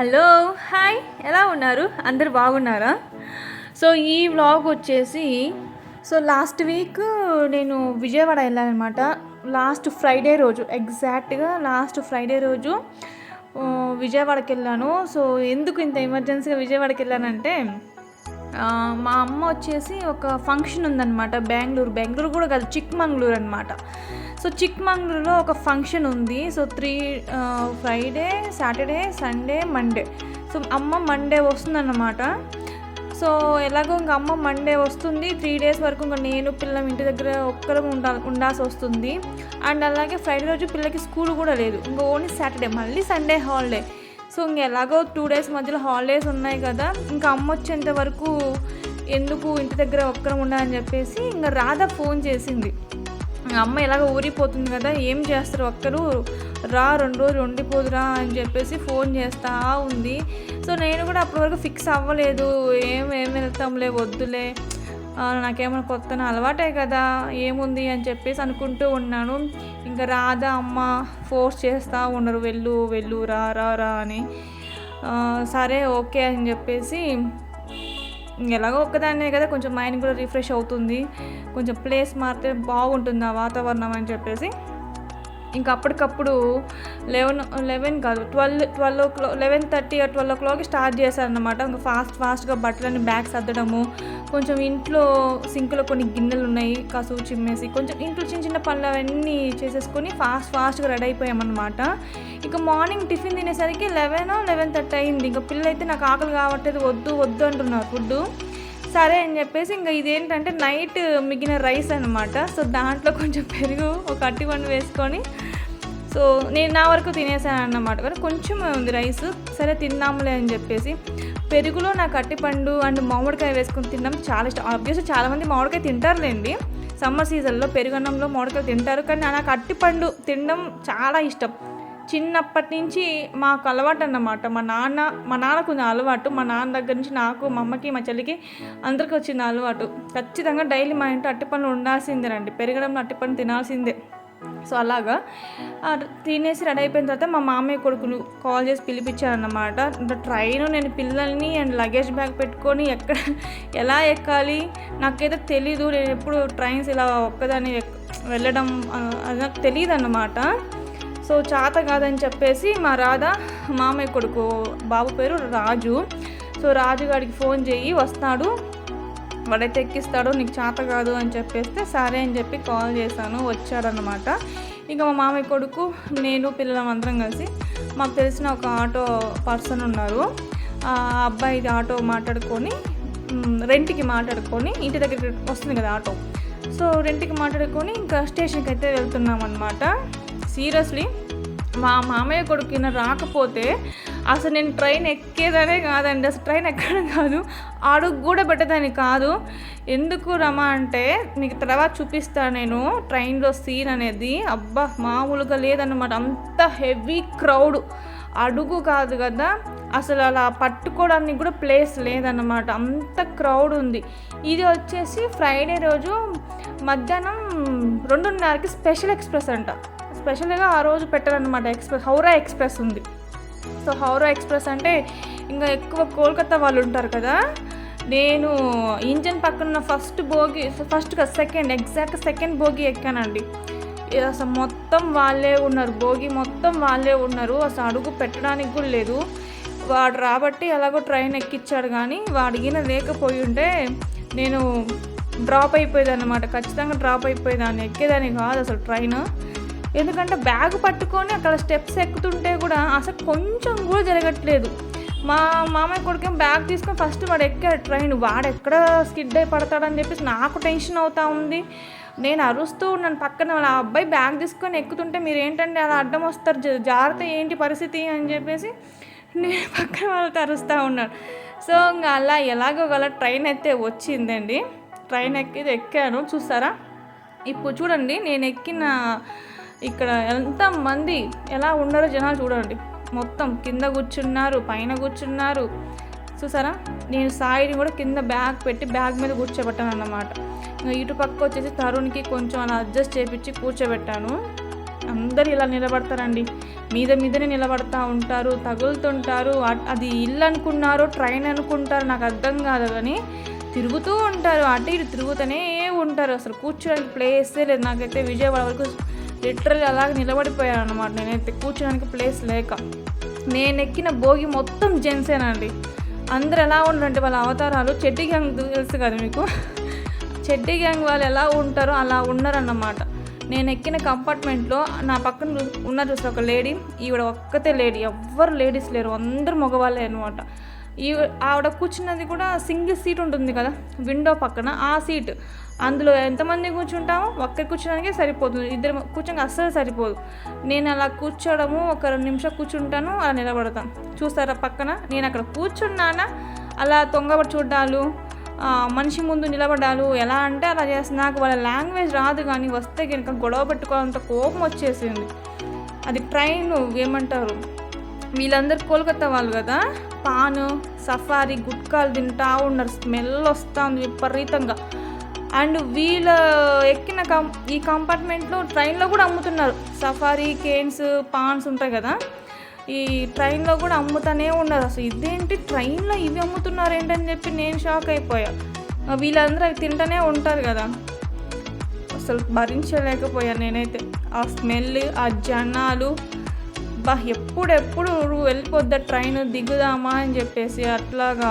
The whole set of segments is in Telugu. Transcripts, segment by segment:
హలో హాయ్ ఎలా ఉన్నారు? అందరు బాగున్నారా? సో ఈ వ్లాగ్ వచ్చేసి సో లాస్ట్ వీక్ నేను విజయవాడ వెళ్ళానమాట లాస్ట్ ఫ్రైడే రోజు ఎగ్జాక్ట్గా లాస్ట్ ఫ్రైడే రోజు విజయవాడకి వెళ్ళాను. సో ఎందుకు ఇంత ఎమర్జెన్సీగా విజయవాడకి వెళ్ళానంటే మా అమ్మ వచ్చేసి ఒక ఫంక్షన్ ఉందన్నమాట బెంగళూరు. బెంగళూరు కూడా కాదు చిక్మంగళూరు అనమాట సో చిక్మంగళూరులో ఒక ఫంక్షన్ ఉంది. So three Friday Saturday Sunday Monday. So అమ్మ మండే వస్తుందన్నమాట. సో ఎలాగో ఇంకా అమ్మ మండే వస్తుంది. త్రీ డేస్ వరకు ఇంకా నేను పిల్లం ఇంటి దగ్గర ఒక్కరం ఉండా ఉండాల్సి వస్తుంది. అండ్ అలాగే ఫ్రైడే రోజు పిల్లకి స్కూల్ కూడా లేదు. ఇంకా ఓన్లీ సాటర్డే మళ్ళీ సండే హాలిడే. సో ఇంక ఎలాగో టూ డేస్ మధ్యలో హాలిడేస్ ఉన్నాయి కదా. ఇంకా అమ్మ వచ్చేంత వరకు ఎందుకు ఇంటి దగ్గర ఒక్కరం ఉండాలని చెప్పేసి ఇంకా రాధ ఫోన్ చేసింది. అమ్మ ఇలాగ ఊరిపోతుంది కదా ఏం చేస్తారు ఒక్కరు? రా రెండు రోజులు ఉండిపోదురా అని చెప్పేసి ఫోన్ చేస్తా ఉంది. సో నేను కూడా అప్పటి వరకు ఫిక్స్ అవ్వలేదు. ఏం ఏం వెళ్తాంలే వద్దులే. నాకేమైనా కొత్త అలవాటే కదా ఏముంది అని చెప్పేసి అనుకుంటూ ఉన్నాను. ఇంకా రాదా అమ్మ ఫోర్స్ చేస్తూ ఉన్నారు. వెళ్ళు వెళ్ళు రా రా రా అని. సరే ఓకే అని చెప్పేసి ఎలాగో ఒక్కదాన్నే కదా కొంచెం మైండ్ కూడా రిఫ్రెష్ అవుతుంది. కొంచెం ప్లేస్ మారితే బాగుంటుంది ఆ వాతావరణం అని చెప్పేసి ఇంకా అప్పటికప్పుడు లెవెన్ లెవెన్ కాదు twelve twelve o'clock eleven thirty twelve ఓ క్లాక్కి స్టార్ట్ చేశారనమాట ఇంకా ఫాస్ట్ ఫాస్ట్గా బట్టలన్నీ బ్యాగ్ సర్దడము కొంచెం ఇంట్లో సింక్లో కొన్ని గిన్నెలు ఉన్నాయి కసువు చిమ్మేసి కొంచెం ఇంట్లో చిన్న చిన్న పనులు అవన్నీ చేసేసుకొని ఫాస్ట్ ఫాస్ట్గా రెడీ అయిపోయామన్నమాట. ఇంకా మార్నింగ్ టిఫిన్ తినేసరికి లెవెన్ లెవెన్ థర్టీ అయింది. ఇంకా పిల్లలు అయితే నాకు ఆకలి కావట్లేదు వద్దు వద్దు అంటున్నారు ఫుడ్ సరే అని చెప్పేసి ఇంకా ఇదేంటంటే నైట్ మిగిలిన రైస్ అనమాట సో దాంట్లో కొంచెం పెరుగు ఒక అట్టి పండు వేసుకొని సో నేను నా వరకు తినేసాను అన్నమాట. కానీ కొంచెం ఉంది రైస్. సరే తిందాంలే అని చెప్పేసి పెరుగులో నాకు అట్టిపండు అండ్ మామిడికాయ వేసుకొని తినడం చాలా ఇష్టం. ఆబ్వియస్గా చాలామంది మామిడికాయ తింటారులేండి. సమ్మర్ సీజన్లో పెరుగన్నంలో మామిడికాయ తింటారు. కానీ నాకు అట్టిపండు తినడం చాలా ఇష్టం. చిన్నప్పటి నుంచి మాకు అలవాటు అన్నమాట. మా నాన్న మా నాన్నకు ఉన్న అలవాటు. మా నాన్న దగ్గర నుంచి నాకు మా అమ్మకి మా చెల్లికి అందరికి వచ్చిన అలవాటు. ఖచ్చితంగా డైలీ మా ఇంట్లో అట్టిపండు ఉండాల్సిందేనండి పెరగడంలో అట్టిపండు తినాల్సిందే. సో అలాగా. తినేసి రెడీ అయిపోయిన తర్వాత మా మామయ్య కొడుకును కాల్ చేసి పిలిపించారన్నమాట. ట్రైన్ నేను పిల్లల్ని అండ్ లగేజ్ బ్యాగ్ పెట్టుకొని ఎక్కడ ఎలా ఎక్కాలి? నాకైతే తెలీదు. నేను ఎప్పుడు ట్రైన్స్ ఇలా ఒక్కదాన్ని వెళ్ళడం అది నాకు తెలియదు అన్నమాట సో చాత కాదని చెప్పేసి మా రాధ మామయ్య కొడుకు బాబు పేరు రాజు. సో రాజు గారికి ఫోన్ చేయి వస్తాడు. వాడైతే ఎక్కిస్తాడు నీకు చేత కాదు అని చెప్పేస్తే సరే అని చెప్పి కాల్ చేశాను వచ్చాడనమాట ఇంకా మా మామయ్య కొడుకు నేను పిల్లలం అందరం కలిసి మాకు తెలిసిన ఒక ఆటో పర్సన్ ఉన్నారు. ఆ అబ్బాయి ఆటో మాట్లాడుకొని రెంట్కి మాట్లాడుకొని ఇంటి దగ్గరికి వస్తుంది కదా ఆటో. సో రెంట్కి మాట్లాడుకొని ఇంకా స్టేషన్కి అయితే వెళ్తున్నాం అనమాట సీరియస్లీ మా మామయ్య కొడుకు ఈయన రాకపోతే అసలు నేను ట్రైన్ ఎక్కేదనే కాదండి. అసలు ట్రైన్ ఎక్కడం కాదు. అడుగు కూడా పెట్టేదాన్ని కాదు. ఎందుకు రమా అంటే మీకు తర్వాత చూపిస్తాను నేను ట్రైన్లో సీన్ అనేది. అబ్బా మామూలుగా లేదన్నమాట. అంత హెవీ క్రౌడ్. అడుగు కాదు కదా. అసలు అలా పట్టుకోవడానికి కూడా ప్లేస్ లేదన్నమాట. అంత క్రౌడ్ ఉంది. ఇది వచ్చేసి ఫ్రైడే రోజు మధ్యాహ్నం రెండున్నరకి స్పెషల్ ఎక్స్ప్రెస్ అంట. స్పెషల్గా ఆ రోజు పెట్టారనమాట ఎక్స్ప్రెస్ హౌరా ఎక్స్ప్రెస్ ఉంది. సో హౌరా ఎక్స్ప్రెస్ అంటే ఇంకా ఎక్కువ కోల్కతా వాళ్ళు ఉంటారు కదా నేను ఇంజన్ పక్కన first bogie first second exact second bogie ఎక్కానండి. అసలు మొత్తం వాళ్ళే ఉన్నారు భోగి మొత్తం వాళ్ళే ఉన్నారు అసలు అడుగు పెట్టడానికి కూడా లేదు. వాడు రాబట్టి ఎలాగో ట్రైన్ ఎక్కిచ్చాడు కానీ వాడిగిన లేకపోయి ఉంటే నేను డ్రాప్ అయిపోయేదాన్ని అనమాట ఖచ్చితంగా డ్రాప్ అయిపోయేదాన్ని ఎక్కేదాన్ని కాదు అసలు ట్రైన్. ఎందుకంటే బ్యాగ్ పట్టుకొని అక్కడ స్టెప్స్ ఎక్కుతుంటే కూడా అసలు కొంచెం కూడా జరగట్లేదు. మా మామయ్య కొడుకేం బ్యాగ్ తీసుకొని ఫస్ట్ వాడు ఎక్కాడు ట్రైన్. వాడు ఎక్కడ స్కిడ్ అయి పడతాడని చెప్పేసి నాకు టెన్షన్ అవుతా ఉంది. నేను అరుస్తూ ఉన్నాను పక్కన వాళ్ళ అబ్బాయి బ్యాగ్ తీసుకొని ఎక్కుతుంటే మీరు ఏంటంటే అలా అడ్డం వస్తారు? జాగ్రత్త ఏంటి పరిస్థితి అని చెప్పేసి నేను పక్కన వాళ్ళతో అరుస్తూ ఉన్నాను. సో ఇంకా అలా ఎలాగో గల ట్రైన్ అయితే వచ్చిందండి. ట్రైన్ ఎక్కి ఎక్కాను. చూస్తారా? ఇప్పుడు చూడండి నేను ఎక్కిన ఇక్కడ ఎంతమంది ఎలా ఉన్నారో జనాలు చూడండి. మొత్తం కింద కూర్చున్నారు పైన కూర్చున్నారు. చూసారా? నేను సాయిని కూడా కింద బ్యాగ్ పెట్టి బ్యాగ్ మీద కూర్చోబెట్టాను అన్నమాట. ఇంకా ఇటు పక్క వచ్చేసి తరుణ్కి కొంచెం అలా అడ్జస్ట్ చేపించి కూర్చోబెట్టాను. అందరు ఇలా నిలబడతారండి. మీద మీదనే నిలబడతా ఉంటారు తగులుతుంటారు. అది ఇల్లు అనుకున్నారో ట్రైన్ అనుకుంటారు నాకు అర్థం కాదు కానీ తిరుగుతూ ఉంటారు. అటు ఇటు తిరుగుతూనే ఉంటారు. అసలు కూర్చోడానికి ప్లేసే లేదు. నాకైతే విజయవాడ వరకు లిటరల్ అలాగ నిలబడిపోయాను అనమాట నేనైతే కూర్చోడానికి ప్లేస్ లేక. నేను ఎక్కిన భోగి మొత్తం జెంట్సేనండి. అందరు ఎలా ఉన్నారంటే వాళ్ళ అవతారాలు చెడ్డి గ్యాంగ్ తెలుసు కదా మీకు? చెడ్డి గ్యాంగ్ వాళ్ళు ఎలా ఉంటారో అలా ఉన్నారన్నమాట. నేను ఎక్కిన కంపార్ట్మెంట్లో నా పక్కన ఉన్న చూస్తే ఒక లేడీ ఈవిడ ఒక్కతే లేడీ ఎవ్వరు లేడీస్ లేరు అందరు మగవాళ్ళే అనమాట ఈ ఆవిడ కూర్చున్నది కూడా సింగిల్ సీట్ ఉంటుంది కదా విండో పక్కన ఆ సీట్ అందులో ఎంతమంది కూర్చుంటామో ఒక్కరి కూర్చోడానికి సరిపోతుంది. ఇద్దరు కూర్చోడానికి అస్సలు సరిపోదు. నేను అలా కూర్చోడము ఒక రెండు నిమిషం కూర్చుంటాను అలా నిలబడతాను చూస్తారా పక్కన? నేను అక్కడ కూర్చున్నానా? అలా తొంగబడి చూడ్డాలు మనిషి ముందు నిలబడాలు ఎలా అంటే అలా చేస్తే. నాకు వాళ్ళ లాంగ్వేజ్ రాదు కానీ వస్తే కనుక గొడవ పెట్టుకోవాలంత కోపం వచ్చేసింది. అది ట్రైన్ ఏమంటారు? వీళ్ళందరూ కోల్కతా వాళ్ళు కదా? పాను సఫారీ గుట్కాలు తింటా ఉన్నారు. స్మెల్ వస్తూ ఉంది విపరీతంగా. అండ్ వీళ్ళ ఎక్కిన కం ఈ కంపార్ట్మెంట్లో ట్రైన్లో కూడా అమ్ముతున్నారు. సఫారీ కేన్స్ పాన్స్ ఉంటాయి కదా. ఈ ట్రైన్లో కూడా అమ్ముతానే ఉన్నారు. అసలు ఇదేంటి? ట్రైన్లో ఇవి అమ్ముతున్నారు ఏంటని చెప్పి నేను షాక్ అయిపోయా. వీళ్ళందరూ అవి తింటూనే ఉంటారు కదా. అసలు భరించలేకపోయాను నేనైతే. ఆ స్మెల్ ఆ జనాలు. బా ఎప్పుడెప్పుడు వెళ్ళిపోద్దా ట్రైన్ దిగుదామా అని చెప్పేసి అట్లాగా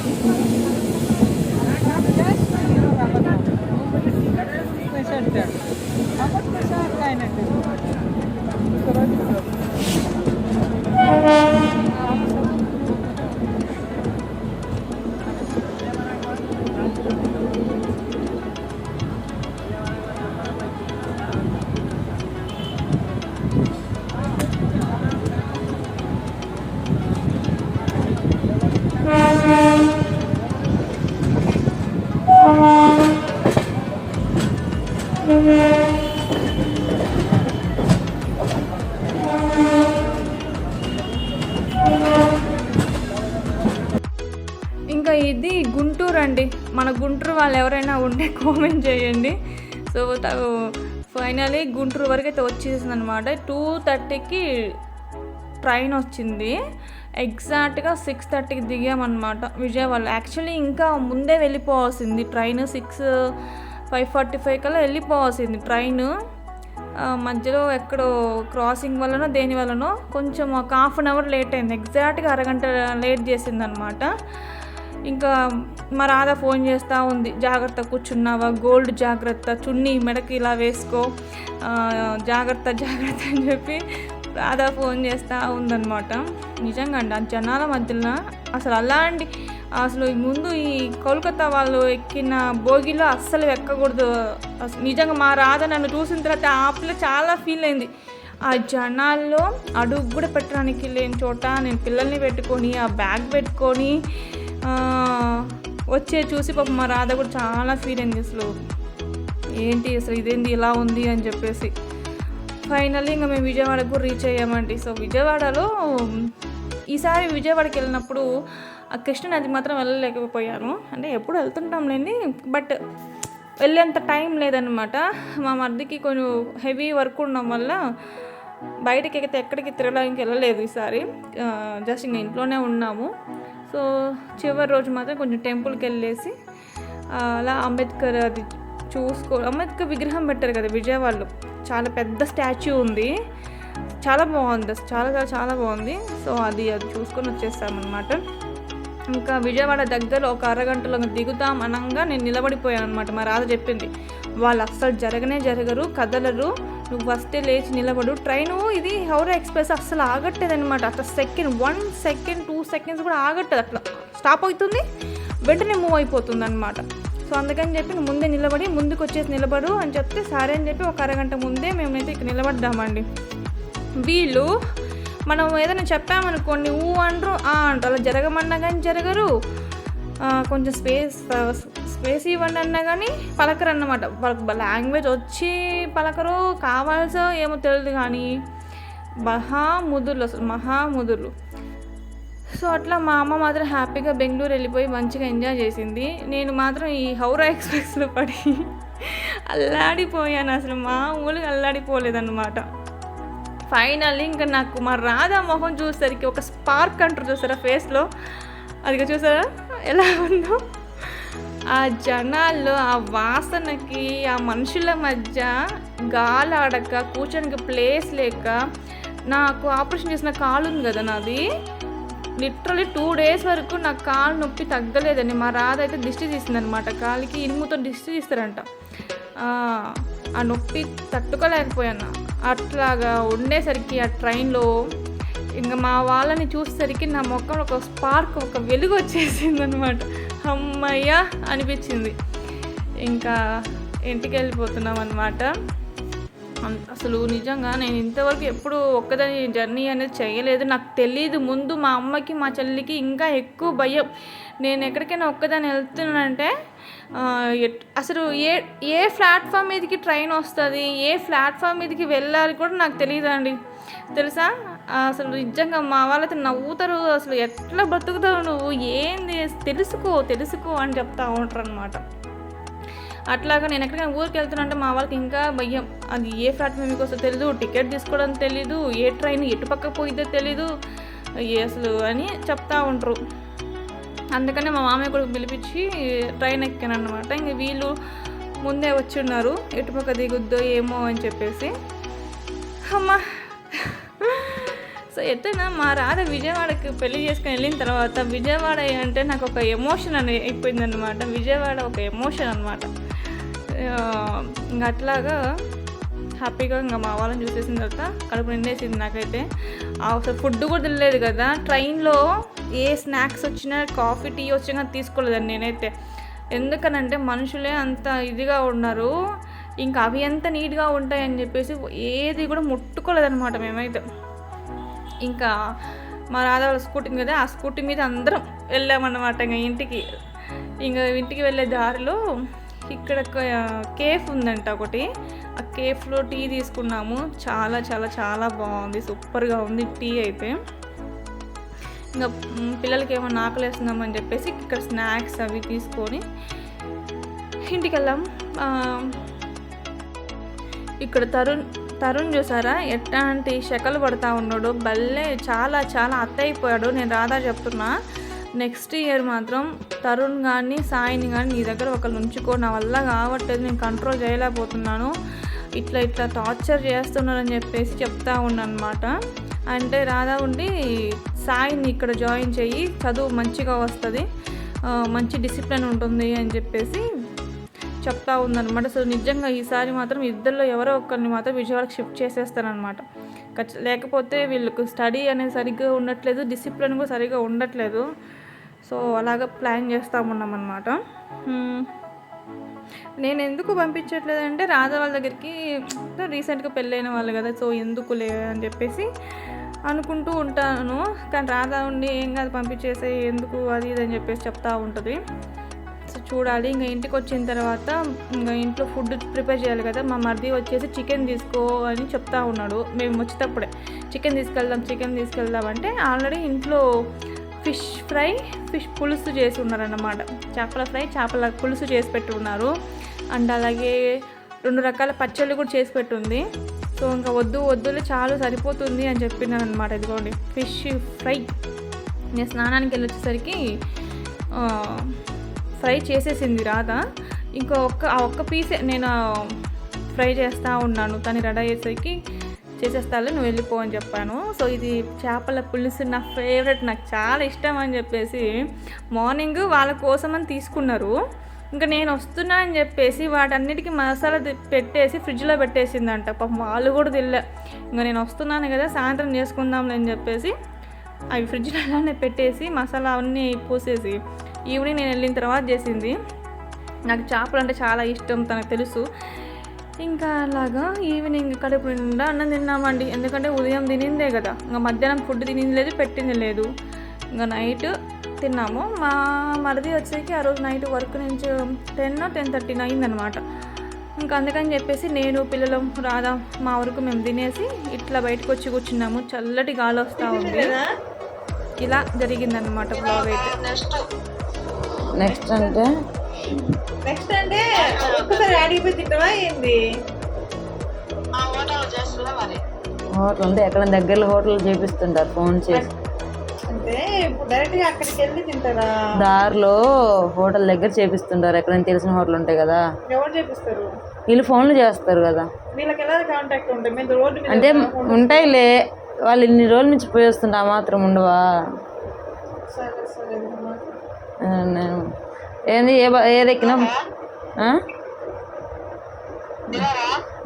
ఇంకా ఇది గుంటూరు అండి. మన గుంటూరు వాళ్ళు ఎవరైనా ఉంటే కామెంట్ చేయండి. సో ఫైనలీ గుంటూరు వరకు అయితే వచ్చేసింది అనమాట టూ థర్టీకి ట్రైన్ వచ్చింది. ఎగ్జాక్ట్గా సిక్స్ థర్టీకి దిగామన్నమాట విజయవాడ యాక్చువల్లీ ఇంకా ముందే వెళ్ళిపోవాల్సింది. Train six five forty five కల్లా వెళ్ళిపోవాల్సింది. ట్రైన్ మధ్యలో ఎక్కడో క్రాసింగ్ వల్లనో దేని వల్లనో కొంచెం ఒక హాఫ్ అన్ అవర్ లేట్ అయింది. ఎగ్జాక్ట్గా అరగంట లేట్ చేసిందనమాట ఇంకా మా రాధ ఫోన్ చేస్తూ ఉంది. జాగ్రత్త కూర్చున్నావా? గోల్డ్ జాగ్రత్త చున్నీ మెడకి ఇలా వేసుకో. జాగ్రత్త జాగ్రత్త అని చెప్పి రాధ ఫోన్ చేస్తూ ఉందన్నమాట. నిజంగా అండి ఆ జనాల మధ్యలో అసలు అలాంటి అసలు ముందు ఈ కోల్కతా వాళ్ళు ఎక్కిన భోగిలో అస్సలు ఎక్కకూడదు. అసలు నిజంగా మా రాధ నన్ను చూసిన తర్వాత ఆ పిల్ల చాలా ఫీల్ అయింది. ఆ జనాల్లో అడుగు కూడా పెట్టడానికి లేని చోట నేను పిల్లల్ని పెట్టుకొని ఆ బ్యాగ్ పెట్టుకొని వచ్చే చూసి పాపం మా రాధ కూడా చాలా ఫీల్ అయింది అసలు. ఏంటి అసలు ఇదేంటి ఇలా ఉంది అని చెప్పేసి. ఫైనల్లీ ఇంకా మేము విజయవాడకు రీచ్ అయ్యామండి. సో విజయవాడలో ఈసారి విజయవాడకి వెళ్ళినప్పుడు ఆ కృష్ణనది మాత్రం వెళ్ళలేకపోయాను. అంటే ఎప్పుడు వెళ్తుంటాంలేండి బట్ వెళ్ళేంత టైం లేదనమాట మా మరిదికి కొంచెం హెవీ వర్క్ ఉండడం వల్ల బయటకి అయితే ఎక్కడికి తిరగడానికి వెళ్ళలేదు ఈసారి. జస్ట్ ఇంకా ఇంట్లోనే ఉన్నాము. సో చివరి రోజు మాత్రం కొంచెం టెంపుల్కి వెళ్ళేసి అలా అంబేద్కర్ అది చూసుకో అంబేద్కర్ విగ్రహం పెట్టారు కదా విజయవాడలో. చాలా పెద్ద స్టాచ్యూ ఉంది. చాలా బాగుంది. చాలా చాలా చాలా బాగుంది. సో అది అది చూసుకొని వచ్చేసామన్నమాట ఇంకా విజయవాడ దగ్గర ఒక అరగంటలో దిగుతాం అనగా నేను నిలబడిపోయాను అనమాట మా రాధ చెప్పింది వాళ్ళు అస్సలు జరగనే జరగరు కదలరు. నువ్వు వస్తే లేచి నిలబడు. ట్రైను ఇది హౌరా ఎక్స్ప్రెస్ అస్సలు ఆగట్టేది అనమాట అట్లా second one second two seconds కూడా ఆగట్టదు అట్లా. స్టాప్ అవుతుంది వెంటనే మూవ్ అయిపోతుంది అనమాట సో అందుకని చెప్పి ముందే నిలబడి ముందుకు వచ్చేసి నిలబడు అని చెప్తే సరే అని చెప్పి ఒక అరగంట ముందే మేమైతే ఇక్కడ నిలబడ్డామండి. వీళ్ళు మనం ఏదైనా చెప్పామనుకోండి ఊ అంటారు ఆ అంటారు. అలా జరగమన్నా కానీ జరగరు. కొంచెం స్పేస్ స్పేస్ ఇవ్వండి అన్నా కానీ పలకరు అన్నమాట వాళ్ళకి లాంగ్వేజ్ వచ్చి పలకరు కావాల్సో ఏమో తెలియదు కానీ మహా మహాముదుర్లు అసలు మహా మహాముదుర్లు సో అట్లా మా అమ్మ మాత్రం హ్యాపీగా బెంగళూరు వెళ్ళిపోయి మంచిగా ఎంజాయ్ చేసింది. నేను మాత్రం ఈ హౌరా ఎక్స్ప్రెస్లో పడి అల్లాడిపోయాను అసలు. మామూలుగా అల్లాడిపోలేదన్నమాట. ఫైనల్లీ ఇంకా నాకు మా రాధా మొహం చూసేసరికి ఒక స్పార్క్ అంటారు చూసారా ఫేస్లో? అది చూసారా? ఎలా ఉందో? ఆ జనాల్లో ఆ వాసనకి ఆ మనుషుల మధ్య గాలాడక కూర్చోడానికి ప్లేస్ లేక నాకు ఆపరేషన్ చేసిన కాలు ఉంది కదా నాది. లిటరలీ టూ డేస్ వరకు నాకు కాలు నొప్పి తగ్గలేదండి. మా రాధ అయితే దిష్టి తీసిందనమాట. కాలికి ఇనుముతో దిష్టి తీస్తారంట. ఆ, నొప్పి తట్టుకోలేకపోయాను. అట్లాగా ఉండేసరికి ఆ ట్రైన్లో ఇంకా మా వాళ్ళని చూసేసరికి నా మొక్కలో ఒక స్పార్క్ ఒక వెలుగు వచ్చేసింది అనమాట అమ్మయ్య! అనిపించింది. ఇంకా ఇంటికి వెళ్ళిపోతున్నాం అనమాట అసలు నిజంగా నేను ఇంతవరకు ఎప్పుడు ఒక్కదాని జర్నీ అనేది చేయలేదు. నాకు తెలియదు ముందు మా అమ్మకి మా చెల్లికి ఇంకా ఎక్కువ భయం. నేను ఎక్కడికైనా ఒక్కదాన్ని వెళ్తున్నానంటే అసలు ఏ ఏ ప్లాట్ఫామ్ మీదకి ట్రైన్ వస్తుంది ఏ ప్లాట్ఫామ్ మీదకి వెళ్ళాలి కూడా నాకు తెలియదండి. తెలుసా? అసలు నిజంగా మా వాళ్ళైతే నవ్వుతారు. అసలు ఎట్లా బతుకుతావు నువ్వు? ఏంది? తెలుసుకో తెలుసుకో అని చెప్తా ఉంటారు అనమాట అట్లాగా నేను ఎక్కడికైనా ఊరికి వెళ్తున్నా అంటే మా వాళ్ళకి ఇంకా భయం. అది ఏ ప్లాట్ఫామ్ మీకు వస్తుందో తెలీదు టికెట్ తీసుకోవడం తెలీదు ఏ ట్రైన్ ఎటు పక్క పోయిద్దో తెలీదు అసలు అని చెప్తా ఉంటారు అందుకనే మా మామయ్య కూడా పిలిపించి ట్రైన్ ఎక్కాను అనమాట ఇంక వీళ్ళు ముందే వచ్చి ఉన్నారు ఎటుపక్క దిగుద్దో ఏమో అని చెప్పేసి. అమ్మా! సో ఎట్టైనా మా రాధ విజయవాడకి పెళ్ళి చేసుకుని వెళ్ళిన తర్వాత విజయవాడ అంటే నాకు ఒక ఎమోషన్ అని అయిపోయింది అనమాట విజయవాడ ఒక ఎమోషన్ అనమాట ఇంకా అట్లాగా హ్యాపీగా ఇంకా మా వాళ్ళని చూసేసిన తర్వాత కడుపు నిండేసింది నాకైతే. అసలు ఫుడ్ కూడా తినలేదు కదా. ట్రైన్లో ఏ స్నాక్స్ వచ్చినా కాఫీ టీ వచ్చినా తీసుకోలేదండి నేనైతే. ఎందుకనంటే మనుషులే అంత ఇదిగా ఉన్నారు. ఇంకా అవి ఎంత నీట్గా ఉంటాయని చెప్పేసి ఏది కూడా ముట్టుకోలేదన్నమాట మేమైతే. ఇంకా మా రాధా వాళ్ళ స్కూటీ కదా ఆ స్కూటీ మీద అందరం వెళ్ళామన్నమాట ఇంకా ఇంటికి. ఇంకా ఇంటికి వెళ్ళే దారిలో ఇక్కడ కేఫ్ ఉందంట ఒకటి. ఆ కేఫ్లో టీ తీసుకున్నాము. చాలా చాలా చాలా బాగుంది. సూపర్గా ఉంది. టీ అయితే. ఇంకా పిల్లలకి ఏమన్నా ఆకలేస్తున్నామని చెప్పేసి ఇక్కడ స్నాక్స్ అవి తీసుకొని ఇంటికి వెళ్ళాం ఇక్కడ తరుణ్ తరుణ్ చూసారా? ఎట్లాంటి శకలు పడతా ఉన్నాడు. భలే చాలా చాలా అత్త అయిపోయాడు. నేను రాధా చెప్తున్నా. నెక్స్ట్ ఇయర్ మాత్రం తరుణ్ కానీ సాయిని కానీ నీ దగ్గర ఒకళ్ళు ఉంచుకో. నా వల్ల కావట్లేదు నేను కంట్రోల్ చేయలేకపోతున్నాను. ఇట్లా ఇట్లా టార్చర్ చేస్తున్నారని చెప్పేసి చెప్తా అనమాట అంటే రాధా ఉండి సాయిని ఇక్కడ జాయిన్ చెయ్యి చదువు మంచిగా వస్తుంది. మంచి డిసిప్లిన్ ఉంటుంది అని చెప్పేసి చెప్తా ఉందన్నమాట. సో నిజంగా ఈసారి మాత్రం ఇద్దరిలో ఎవరో ఒకరిని మాత్రం విజయవాడకి షిఫ్ట్ చేసేస్తారనమాట ఖచ్చి లేకపోతే వీళ్ళకు స్టడీ అనేది సరిగ్గా ఉండట్లేదు డిసిప్లిన్ కూడా సరిగ్గా ఉండట్లేదు. సో అలాగ ప్లాన్ చేస్తూ ఉన్నామన్నమాట హ్మ్. నేను ఎందుకు పంపించట్లేదంటే రాధా వాళ్ళ దగ్గరికి రీసెంట్గా పెళ్ళైన వాళ్ళు కదా సో ఎందుకులే అని చెప్పేసి అనుకుంటూ ఉంటాను. కానీ రాధా ఉండి ఏం కాదు పంపించేసే ఎందుకు అది ఇది అని చెప్పేసి చెప్తా ఉంటుంది. సో చూడాలి ఇంకా ఇంటికి వచ్చిన తర్వాత ఇంకా ఇంట్లో ఫుడ్ ప్రిపేర్ చేయాలి కదా మా మరిది వచ్చేసి చికెన్ తీసుకో అని చెప్తా ఉన్నాడు. మేము వచ్చేటప్పుడే చికెన్ తీసుకెళ్దాం చికెన్ తీసుకెళ్దాం అంటే ఆల్రెడీ ఇంట్లో ఫిష్ ఫ్రై ఫిష్ పులుసు చేసి ఉన్నారన్నమాట. చేపల ఫ్రై చేపల పులుసు చేసి పెట్టి ఉన్నారు అండ్ అలాగే రెండు రకాల పచ్చళ్ళు కూడా చేసి పెట్టుంది. సో ఇంకా వద్దు వద్దులే చాలు సరిపోతుంది అని చెప్పినాను అనమాట ఇదిగోండి ఫిష్ ఫ్రై. నేను స్నానానికి వెళ్ళి వచ్చేసరికి ఫ్రై చేసేసింది రాధ. ఇంకో ఒక్క ఆ ఒక్క పీసే నేను ఫ్రై చేస్తూ ఉన్నాను. తను రెడీ అయ్యేసరికి చేసేస్తాలే నువ్వు వెళ్ళిపో అని చెప్పాను. సో ఇది చేపల పులుసు నా ఫేవరెట్ నాకు చాలా ఇష్టం అని చెప్పేసి మార్నింగ్ వాళ్ళ కోసం అని తీసుకున్నారు. ఇంకా నేను వస్తున్నా అని చెప్పేసి వాటన్నిటికీ మసాలా పెట్టేసి ఫ్రిడ్జ్లో పెట్టేసిందంట. పాపం వాళ్ళు కూడా తినలే. ఇంకా నేను వస్తున్నాను కదా సాయంత్రం చేసుకుందాంలే అని చెప్పేసి అవి ఫ్రిడ్జ్లో అలానే పెట్టేసి మసాలా అన్నీ పోసేసి ఈవినింగ్ నేను వెళ్ళిన తర్వాత చేసింది. నాకు చేపలు అంటే చాలా ఇష్టం తనకు తెలుసు. ఇంకా అలాగా ఈవినింగ్ కడుపు నిండా అన్నం తిన్నామండి. ఎందుకంటే ఉదయం తినిందే కదా. ఇంకా మధ్యాహ్నం ఫుడ్ తినింది లేదు పెట్టింది లేదు. ఇంకా నైట్ తిన్నాము. మా మరిది వచ్చేకి ఆ రోజు నైట్ వర్క్ నుంచి టెన్ టెన్ థర్టీన్ అయిందనమాట ఇంకా అందుకని చెప్పేసి నేను పిల్లలు రాదా మా వరకు మేము తినేసి ఇట్లా బయటకు వచ్చి కూర్చున్నాము. చల్లటి గాలి వస్తూ ఉంది. ఇలా జరిగిందనమాట బ్లాగ్ అయితే. నెక్స్ట్ అంటే? నెక్స్ట్ అంటే ఒక్కసారి అడిగిపోయి తింటావా ఏంది? హోటల్ అంటే ఎక్కడ దగ్గరలో హోటల్ చేపిస్తుంటారు ఫోన్ చేసి. అంటే ఇప్పుడు డైరెక్ట్గా అక్కడికి వెళ్ళి తింటారా దారిలో హోటల్ దగ్గర చేపిస్తుంటారు ఎక్కడైనా తెలిసిన హోటల్ ఉంటాయి కదా. ఎవరు చేపిస్తారు? వీళ్ళు ఫోన్లు చేస్తారు కదా. వీళ్ళకి ఎలా కాంటాక్ట్ ఉంటాయి? మేము రోడ్డు మీద అంటే ఉంటాయిలే వాళ్ళు ఇన్ని రోజుల నుంచి పోయి వస్తుంటే ఆ మాత్రం ఉండవా? సరే సరే ఆ, నేను ఏంది ఏ ఏది?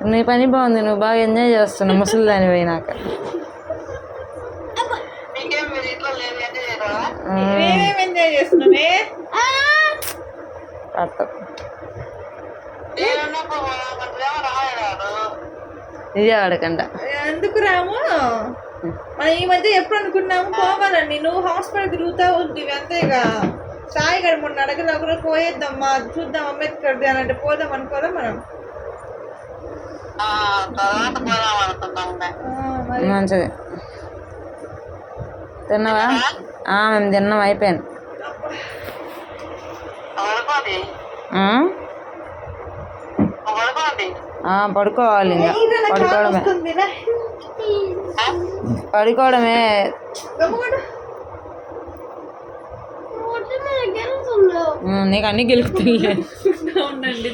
నీ పని బాగుంది నువ్వు బాగా ఎంజాయ్ చేస్తున్నావు ముసలి దాని పోయినాక ఆ, మేమేం ఎంజాయ్ చేస్తున్నామే పడతావు విజయవాడకంట ఎందుకు రాము? మనం ఈ మధ్య ఎప్పుడు అనుకున్నాము పోవాలని. నువ్వు హాస్పిటల్ తిరుగుతా ఉంటుంది అంతేగా. సాయి గారు మొన్న అడగలు ఒకరు పోయేద్దామా చూద్దాం అంబేద్కర్ ది అని అంటే పోదాం అనుకోదా మనం? మంచిది. తిన్నావా? మేము తిన్నాం అయిపోయింది. పడుకోవాలి ఇంకా. పడుకోవడమే. పడుకోవడమే. నీకు అన్ని గెలుపుతుంది ఉండండి